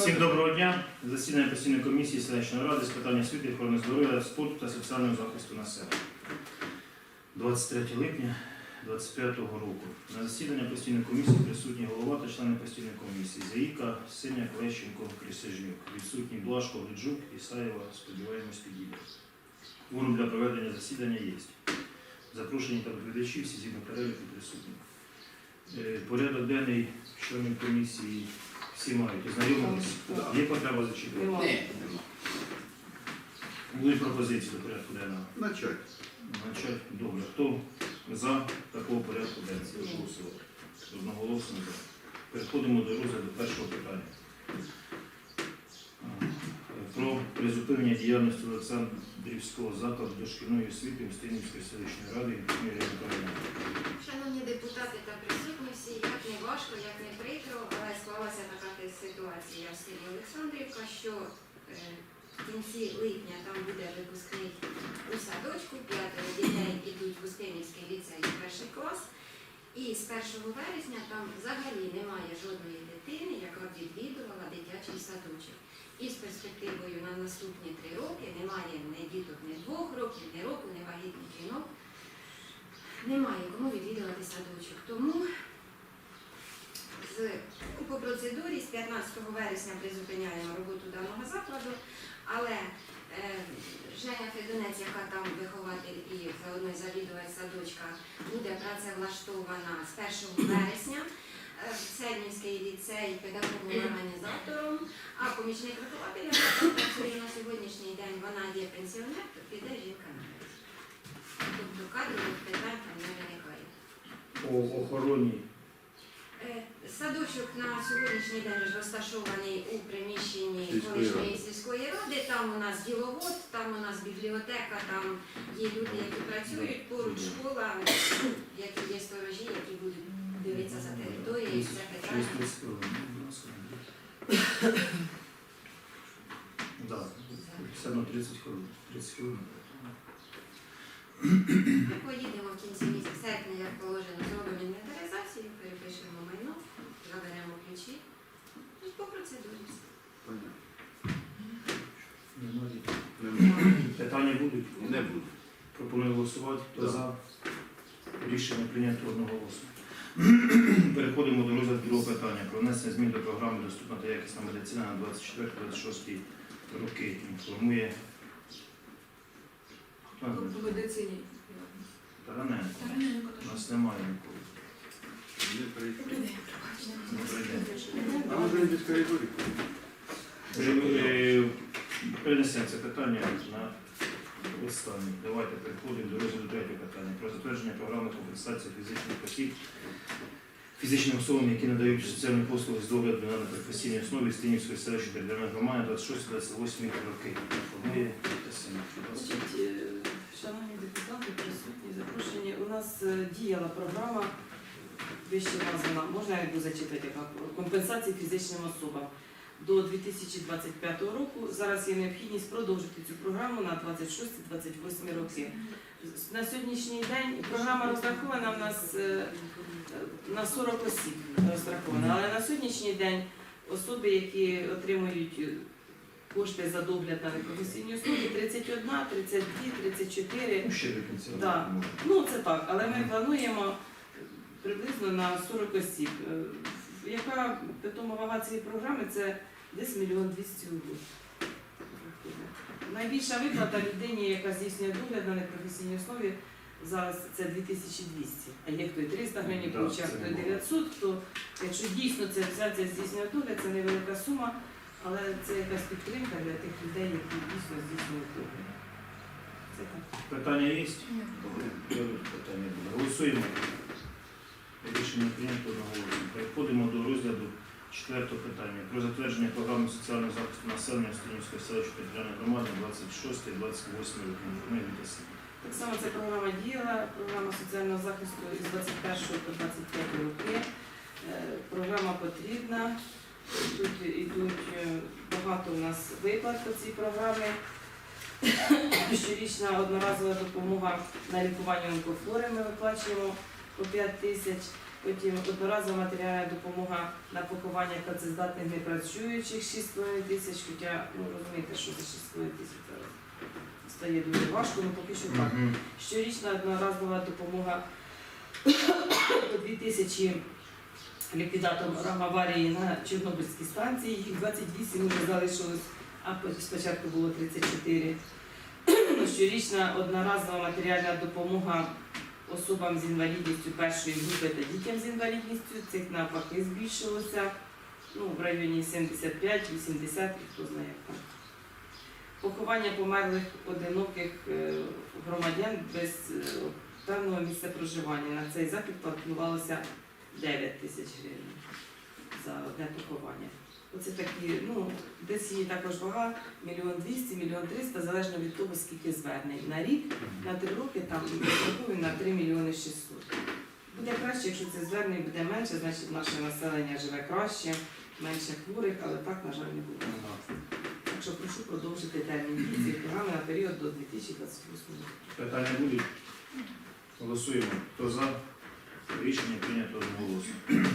Всім доброго дня. Засідання постійної комісії селищної ради з питань освіти, охорони здоров'я, спорту та соціального захисту населення. 23 липня 2025 року. На засідання постійної комісії присутні голова та члени постійної комісії Заїка, Синя, Лещенко, Крисижнюк. Відсутні Блашко, Леджук, Ісаєва, сподіваємось, підійде. Кворум для проведення засідання є. Запрошені та доповідачі, всі згідно переліку присутні. Е, Порядок денний членів комісії всі мають ознайомитися. Є потреба зачитувати? Немає. Були пропозиції до порядку денного. Начать. Значить, добре. Хто за такого порядку денного? Прошу голосувати. Одноголосно за. Переходимо до розгляду першого питання. Про призупинення діяльності Олександрівського закладу дошкільної освіти Устинівської селищної ради Юрія Миколаївна. Шановні депутати та присутні всі, як не важко, як не прикро, але склалася така ситуація в селі Олександрівка, що е, в кінці липня там буде випускний у садочку, п'ятеро дітей ідуть в Устинівський ліцей перший клас. І з 1 вересня там взагалі немає жодної дитини, яка б відвідувала дитячий садочок. І з перспективою на наступні три роки немає ні діток ні двох років, ні року, ні вагітних жінок. Немає кому відвідувати садочок. Тому з, процедурі з 15 вересня призупиняємо роботу даного закладу, але е, Женя Федунець, яка там вихователь і заодно завідувач садочка, буде працевлаштована з 1 вересня. е, в Седнівський ліцей педагогом-організатором, а помічник вихователя, працює на сьогоднішній день, вона є пенсіонер, то піде жінка на. Тобто кадрових питань там не виникає. По охороні Садочок на сьогоднішній день розташований у приміщенні колишньої сільської ради. Там у нас діловод, там у нас бібліотека, там є люди, які працюють, поруч школа, які є сторожі, які будуть дивитися за територією, через питання. 30 хвилин. Будь ласка. Да, все одно 30 хвилин. 30 хвилин. Ми поїдемо в кінці місяця серпня, як положено, зробимо інвентаризацію, перепишемо майно, заберемо ключі. Ну, По процедурі. все. Немає. Питання будуть? Не буде. Пропоную голосувати. Хто за? Рішення прийнято одноголосно. Переходимо до розгляду другого питання про внесення змін до програми Доступна та якісна медицина на 24-26 роки. Інформує хто? В медицині. Тараненко. У нас немає нікого. А може десь в коридорі? Перенесемо це питання на останнє. Давайте переходимо до розгляду третього питання про затвердження програми компенсації фізичних осіб фізичним особам, які надають соціальні послуги з догляду на професійній основі Стинівської селищної територіальної громади 26-28 роки. Е, шановні депутати, присутні, запрошені. У нас е, діяла програма, вище названа, можна я буду зачитати, компенсації фізичним особам. До 2025 року зараз є необхідність продовжити цю програму на 26-28 роки. На сьогоднішній день програма розрахована в нас е, на 40 осіб розрахована, але на сьогоднішній день особи, які отримують е, кошти за догляд на непрофесійній основі 31, 32, 34. Ну, ще до кінця. Да. Ну це так, але ми плануємо приблизно на 40 осіб. Е, Яка питома вага цієї програми це десь мільйон 200 рублів. Найбільша виплата людині, яка здійснює догляд на непрофесійній основі, зараз це 2200. А є хто і 300 гривень це хто і 900, хто, якщо дійсно це взяття здійснює догляд, це невелика сума, але це якась підтримка для тих людей, які дійсно здійснюють догляд. Це так. Питання є? Питання буде. Голосуємо. Рішення прийнято одноголосно. Переходимо до розгляду четвертого питання про затвердження програми соціального захисту населення Стрінівської селищної територіальної громади 26-28 років. Так само ця програма діяла, програма соціального захисту із 21 по 25 роки. Е, Програма потрібна. Тут йдуть е, багато у нас виплат по цій програмі. Щорічна одноразова допомога на лікування онкохворих ми виплачуємо по 5 тисяч. Потім одноразова матеріальна допомога на поховання працездатних непрацюючих 6,5 тисяч, хоча ну розумієте, що за 6,5 тисяч зараз стає дуже важко, ну поки що так. Мгм. Щорічна одноразова допомога по 2 тисячі ліквідаторам аварії на Чорнобильській станції, їх 28 вже залишилось, а по- спочатку було 34. Ну, Щорічна одноразова матеріальна допомога особам з інвалідністю першої групи та дітям з інвалідністю. Цих навпаки збільшилося ну, в районі 75-80, хто знає як там. Поховання померлих одиноких е, громадян без певного місця проживання. На цей захід планувалося 9 тисяч гривень за одне поховання. Оце такі, ну, десь її також вага, мільйон двісті, мільйон триста, залежно від того, скільки звернень. На рік, на три роки там на 3 мільйони 600. Буде краще, якщо це звернень буде менше, значить наше населення живе краще, менше хворих, але так, на жаль, не буде. Так що прошу продовжити термін цієї програми на період до 2028 року. Питання будуть? Голосуємо. Хто за? Рішення прийнято одноголосно.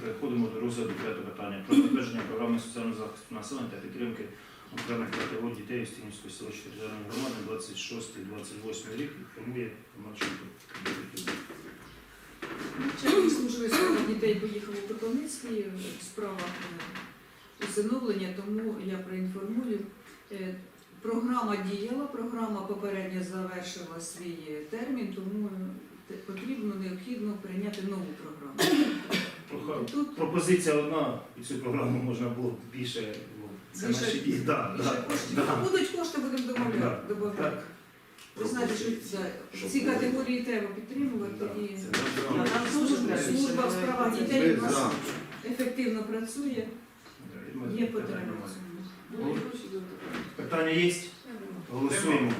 Переходимо до розгляду п'ятого питання. Про затвердження програми соціального захисту населення та підтримки окремих категорій дітей у Стінівської селищної територіальної громади 26-28 рік інформує Марченко. Служили справа дітей поїхав у Кропивницький в справах е, усиновлення, тому я проінформую. Е, Програма діяла, програма попередньо завершила свій термін, тому потрібно необхідно прийняти нову програму. Тут Пропозиція одна, і цю програму можна було б більше. ну, Це Більше- наші дії. Да, більше да, коштів. да. Будуть кошти, будемо Да. домовляти. добавляти. Так. Ви знаєте, що да, ці категорії треба підтримувати Да, і це А добре. нам теж треба служба в справах дітей у нас за. ефективно працює, є потреба. в цьому. Питання є? Голосуємо.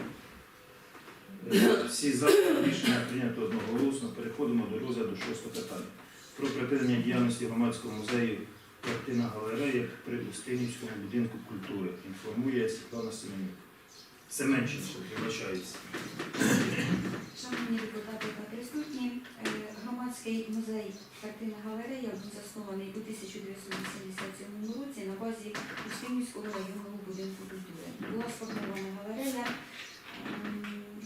Всі за рішення прийнято одноголосно. Переходимо до розгляду шостого питання. Про припинення діяльності громадського музею картина галерея при Устинівському будинку культури. Інформує Світлана Семенюк. Семенченко, вибачаюся. Шановні депутати та присутні, е, громадський музей картина галерея був заснований у 1987 році на базі Устинівського районного будинку культури. Була сформована галерея.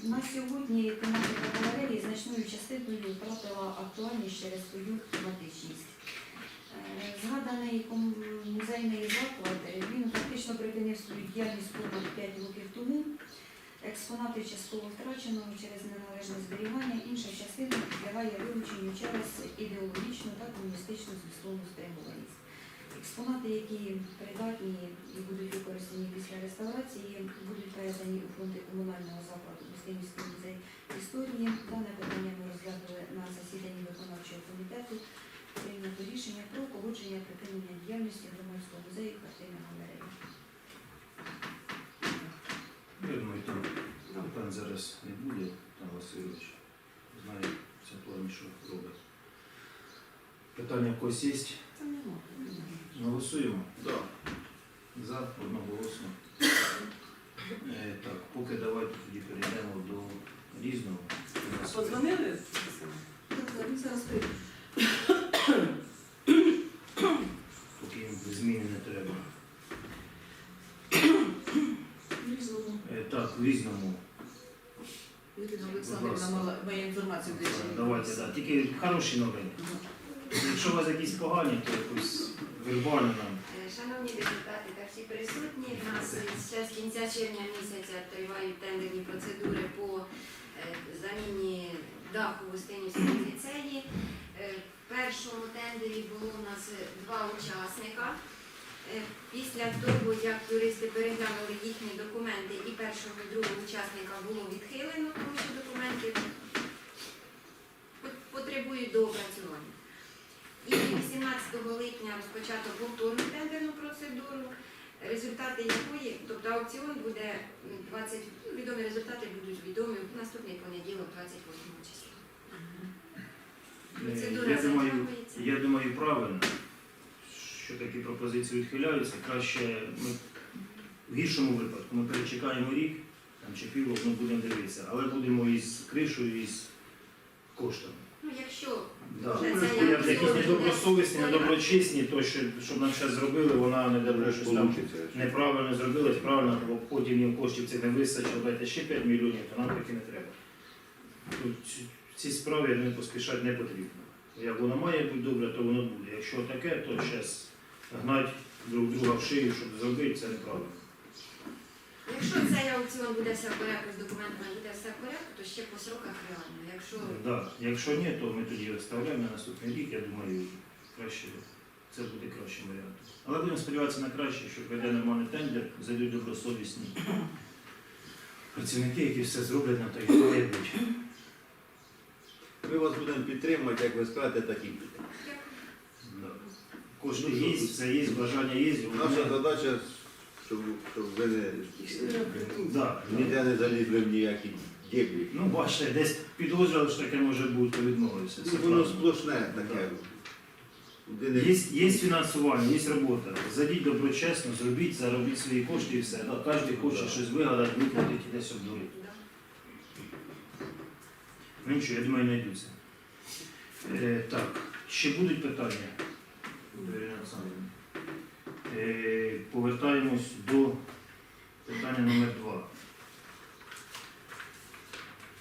На сьогодні тематика галереї значною частиною втратила актуальність через свою тематичність. Е, Згаданий музейний заклад е, він фактично припинив свою діяльність понад 5 років тому. Експонати частково втрачено через неналежне зберігання, інша частина підлягає вилученню через ідеологічну та комуністичну змістовну спрямованість. Експонати, які придатні і будуть використані після реставрації, будуть передані у фонди комунального закладу Мустинівський музей історії. Дане питання ми розглянули на засіданні виконавчого комітету. Прийнято рішення про погодження припинення діяльності громадського музею картини галереї. Я думаю, там питань зараз не буде, там Васильович знає це плані, що робить. Питання в когось є? Та нема. Голосуємо. Да. За одноголосно. Е, Так, поки давайте тоді перейдемо до різного. У нас Подзвонили? Зараз. Поки їм зміни не треба. Різного. Е, Так, в різному. Ірина Олександрівна мала має інформацію дещо. Давайте, да. Тільки хороші новини. Якщо у вас якісь погані, то якось вербально нам. Е, Шановні депутати та всі присутні, у нас ще з кінця червня місяця тривають тендерні процедури по е, заміні даху в Устинівському ліцеї. Е, В першому тендері було у нас два учасника. Після того, як юристи переглянули їхні документи, і першого, і другого учасника було відхилено, тому що документи пот- потребують доопрацювання. І 18 липня розпочато повторну тендерну процедуру, результати якої, тобто аукціон буде 20, ну, відомі результати будуть відомі в наступний понеділок, 28 числа. Е, Процедура Я думаю, затягується. я думаю, правильно, що такі пропозиції відхиляються. Краще ми в гіршому випадку ми перечекаємо рік там, чи півроку, ми будемо дивитися, але будемо із кришою, із коштами. Ну, якщо Да. Це Я якісь недобросовісні, недоброчесні, то що, щоб нам щось зробили, вона не добре щось там Получиться. неправильно зробила, правильно, бо потім їм коштів цих не вистачило, дайте ще 5 мільйонів, то нам таки не треба. Тут ці- ці справи не поспішати не потрібно. Як воно має бути добре, то воно буде. Якщо таке, то зараз гнать друг друга в шию, щоб зробити, це неправильно. Якщо цей аукціон буде все в порядку з документами, буде все в порядку, то ще по сроках реально. Якщо Да. Якщо ні, то ми тоді оставляємо на наступний рік, я думаю, краще це буде кращим варіантом. Але будемо сподіватися на краще, що прийде нормальний тендер, зайдуть добросовісні працівники, які все зроблять нам так, як. Ми вас будемо підтримувати, як ви скажете, так і буде. Да. Кошти є, все є, бажання є. Наша задача, щоб, щоб ви не, Да. ніде не залізли в ніякі дєблі. Ну, бачите, десь підозрювали, що таке може бути, то відмовився. Це Ну, Воно сплошне таке. Не- Є, є фінансування, є робота. Зайдіть доброчесно, зробіть, заробіть свої кошти і все. Да, Кожен хоче щось вигадати, викладати і десь обдурити. Ну нічого, я думаю, знайдуться. Е, так, ще будуть питання? Олександрівни? Е, повертаємось до питання номер два.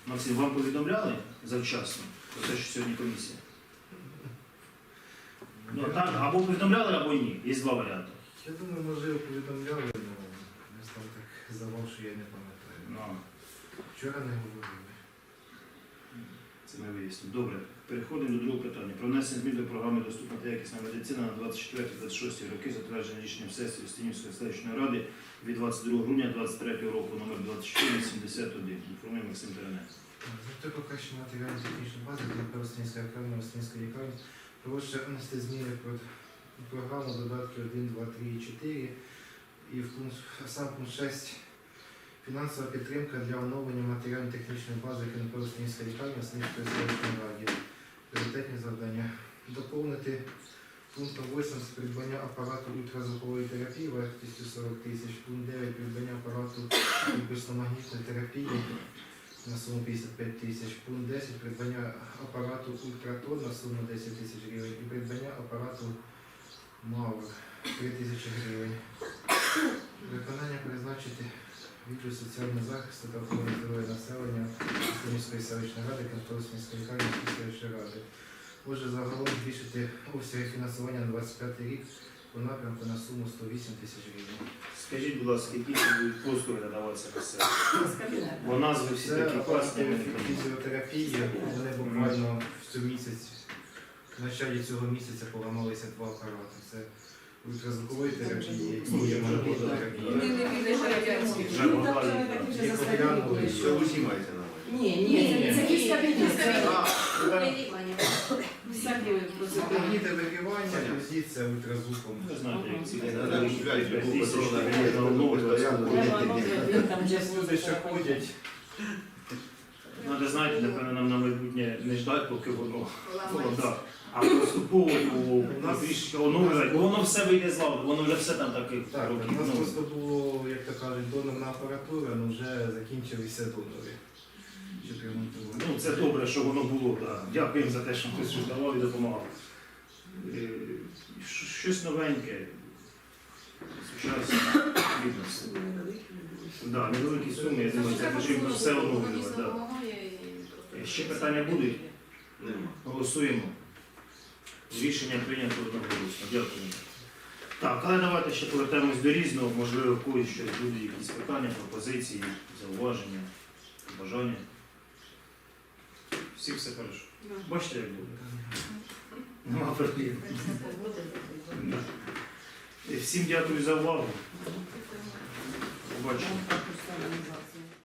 Максим, вам повідомляли завчасно про те, що сьогодні комісія? Ну так, або повідомляли, або ні. Є два варіанти. Я думаю, можливо, повідомляли, але я став так завав, що я не пам'ятаю. Ну, Вчора не говорили. Це ми вияснимо. Добре, переходимо до другого питання. Про внесення змін до програми Доступна та якісна медицина на 24-26 роки, затвердження рішенням сесії Устинівської селищної ради від 22 грудня 23 року номер 2471. Інформує Максим Теренець. Завжди покращення матеріально-технічної бази для Перестанівської лікарні, Ростинської лікарні. Проще внести зміни про програму додатки 1, 2, 3 і 4. І в пункт, сам пункт 6 фінансова підтримка для оновлення матеріально-технічної бази Кінопоростинської лікарні Ростинської селищної ради. Пріоритетні завдання. Доповнити пунктом 8 з придбання апарату ультразвукової терапії вартістю 40 тисяч. Пункт 9 придбання апарату імпульсно-магнітної терапії на суму 55 тисяч. Пункт 10 придбання апарату ультратон на суму 10 тисяч гривень і придбання апарату МАВ 3 тисячі гривень. Виконання призначити відділ соціального захисту та охорони здоров'я населення Станівської селищної ради Кантонської лікарні селищної ради. Отже, загалом збільшити обсяги фінансування на 25 рік по напрямку на суму 108 тисяч гривень. Скажіть, будь ласка, які це будуть послуги надаватися на себе? З кабінету. Бо назви всі Це такі класні. апарати фізіотерапії, вони буквально в цьому місяці, в началі цього місяця поламалися два апарати. Це ультразвукової терапії не Ну, усі маєте на увазі? Ні, ні, це. Всякі процедури. Магніти ультразвуком. Ви знаєте, як ці Не треба патрона можна гріє, оновлювати. постійно. Там Люди, що ходять, Надо знаєте, напевно, нам на майбутнє не ждати, поки воно воно, да. А поступово У нас- трішки оновлювати, бо воно все вийде з ладу, воно вже все там таке Так, у нас ну. просто було, як то кажуть, донорна апаратура, але вже закінчилися донори. Щоб ремонтувати. Ну, це добре, що воно було. Да. Дякуємо за те, що хтось щось давав і допомагав. Е, щ- Щось новеньке. Да, невеликі суми, я думаю, це потрібно все оновлювати. Да. Е, Ще питання будуть? Нема. Голосуємо. Рішення прийнято одноголосно. Дякую. Так, але давайте ще повертаємось до різного. Можливо, в когось ще будуть якісь питання, пропозиції, зауваження, бажання. Всі все хорошо. Бачите, як буде? Нема проблем. Да. Е, Всім дякую за увагу. Побачимо.